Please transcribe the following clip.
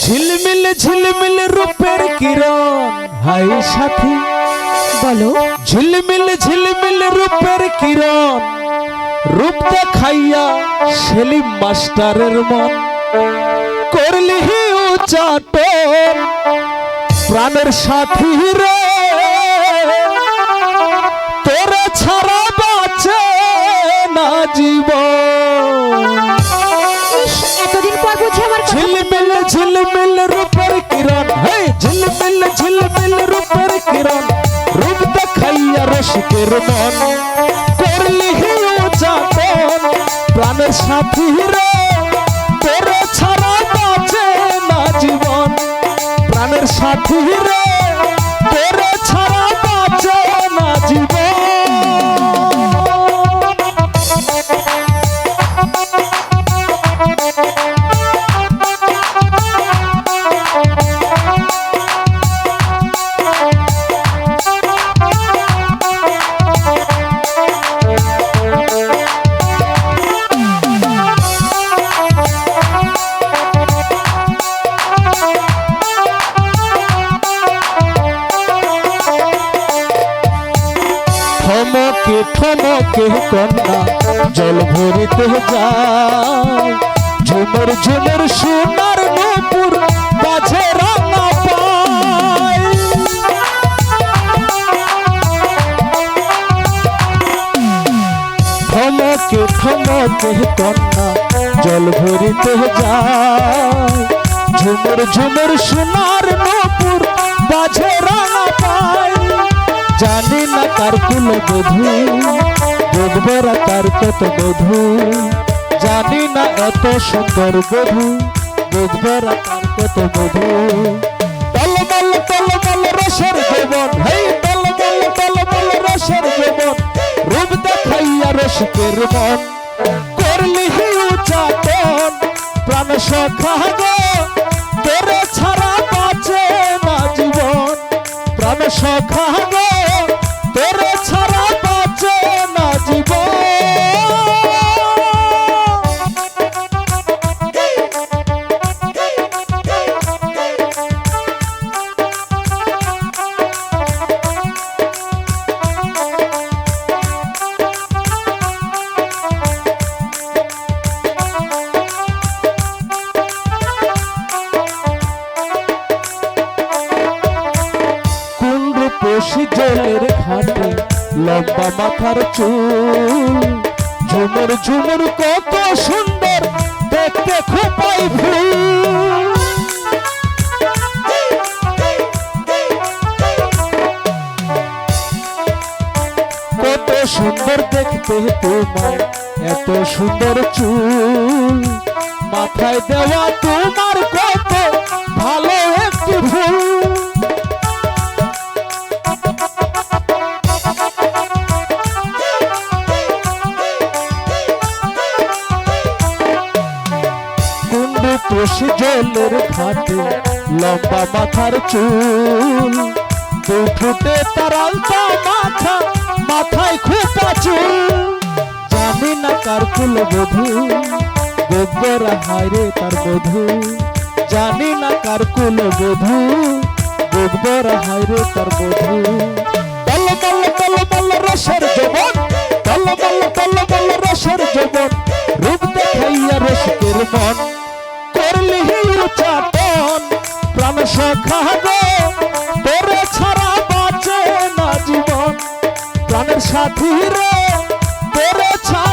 ঝিলমিল ঝিলমিল রূপের কিরণ। হাই সাথী। বলো। ঝিলমিল ঝিলমিল রূপের কিরণ। রূপ দেখাইয়া সেলিম মাস্টারের মন। করলি উচাটন প্রাণের সাথী রে ঝিলমিল রূপের কিরণ হে ঝিলমিল ঝিলমিল রূপের কিরণ, রূপ দেখাইয়া রসিকের মন। করলি উচাটন প্রাণের সাথী রে, তোরে ছাড়া বাঁচে না জীবন। প্রাণের সাথী রে, তোরে ছাড়া বাঁচে না জীবন। থমকে থমকে কন্যা? জল ভরিতে যায়। ঝুমর ঝুমর সোনার নপুর বাজে রাঙা পায়। থমকে থমকে কন্যা? জল ভরিতে যায়। ঝুমর ঝুমর সোনার নপুর বাজে রাঙা পায়। জানি না কার কুল বধু? দেখবেরা কার কত বধু? জানি না এত সুন্দর বধু। দেখবেরা কার কত বধু? তল মল তল মল রসের জীবন হেই তল মল তল মল রসের জীবন রূপ দেখাইয়া রসিকের মন। করলি উচাটন প্রাণ সখা পশি জলের ঘাটে, লম্বা মাথার চুল। ঝুমুর ঝুমুর কত সুন্দর, দেখতে খোপাই কত সুন্দর দেখতে তোমার এত সুন্দর চুল। মাথায় দেওয়া তোমার কত ভালো একটি ফুল। তোষে জলের ঘাটে লম্বা মাথার চুল। দু ফুটে তার আলতা মাথা, মাথায় খোপা চুল। জানি না কার কুল বধু, গোবরা হায়রে তার বধু। জানি না কার কুল বধু, গোবরা হায়রে তার বধু। তল তল তল তল রসের জবন, তল তল তল তল রসের জবন, রূপ দেখাইয়া রসিকের মন করলি উচাটন প্রাণ সখা গো, তোরে ছাড়া বাঁচে না জীবন। প্রাণের সাথী রে, তোরে ছাড়া